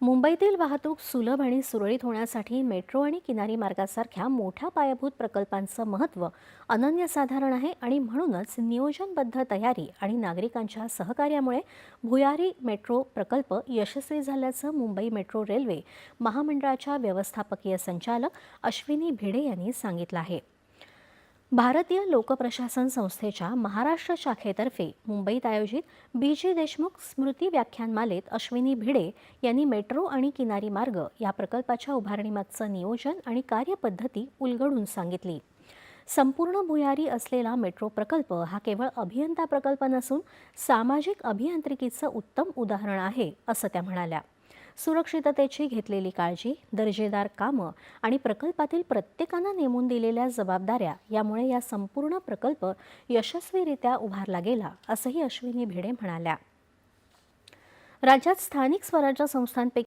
मुंबईतील वाहतूक सुलभ आणि सुरळीत होण्यासाठी मेट्रो आणि किनारी मार्गासारख्या मोठ्या पायाभूत प्रकल्पांचं महत्त्व अनन्यसाधारण आहे आणि म्हणूनच नियोजनबद्ध तयारी आणि नागरिकांच्या सहकार्यामुळे भुयारी मेट्रो प्रकल्प यशस्वी झाल्याचं मुंबई मेट्रो रेल्वे महामंडळाच्या व्यवस्थापकीय संचालक अश्विनी भिडे यांनी सांगितलं आहे. भारतीय लोकप्रशासन संस्थेच्या महाराष्ट्र शाखेतर्फे मुंबईत आयोजित बी जी देशमुख स्मृती व्याख्यानमालेत अश्विनी भिडे यांनी मेट्रो आणि किनारी मार्ग या प्रकल्पाच्या उभारणीमागचं नियोजन आणि कार्यपद्धती उलगडून सांगितली. संपूर्ण भुयारी असलेला मेट्रो प्रकल्प हा केवळ अभियंता प्रकल्प नसून सामाजिक अभियांत्रिकीचं उत्तम उदाहरण आहे असं त्या म्हणाल्या. सुरक्षिततेची घेतलेली काळजी दर्जेदार कामं आणि प्रकल्पातील प्रत्येकानं नेमून दिलेल्या जबाबदाऱ्या यामुळे या संपूर्ण प्रकल्प यशस्वीरित्या उभारला गेला असंही अश्विनी भिडे म्हणाल्या. राज्यात स्थानिक स्वराज्य संस्थांपैकी